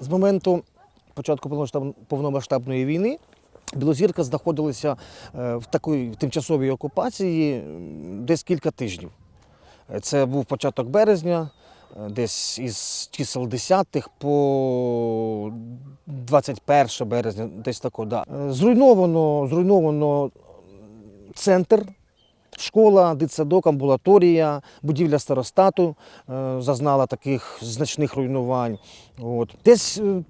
З моменту початку повномасштабної війни Білозірка знаходилася е, в такій тимчасовій окупації десь кілька тижнів. Е, Це був початок березня, е, десь із чисел 10-х по 21 березня, десь тако, да. Зруйновано, зруйновано центр, школа, дитсадок, амбулаторія, будівля старостату е, зазнала таких значних руйнувань. От. Десь е,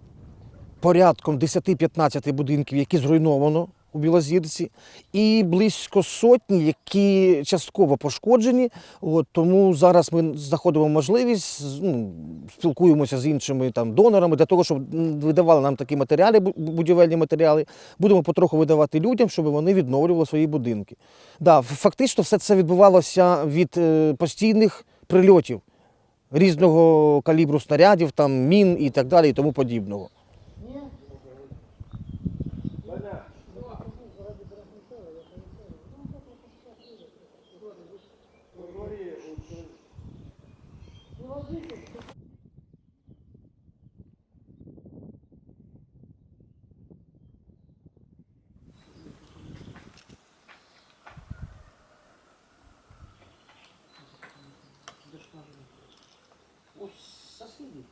порядком 10-15 будинків, які зруйновано у Білозірці, і близько сотні, які частково пошкоджені. От, тому зараз ми знаходимо можливість, ну, спілкуємося з іншими там, донорами для того, щоб видавали нам такі матеріали, будівельні матеріали. Будемо потроху видавати людям, щоб вони відновлювали свої будинки. Да, фактично все це відбувалося від е, постійних прильотів різного калібру снарядів, там, мін і так далі, і тому подібного. Ось соседи.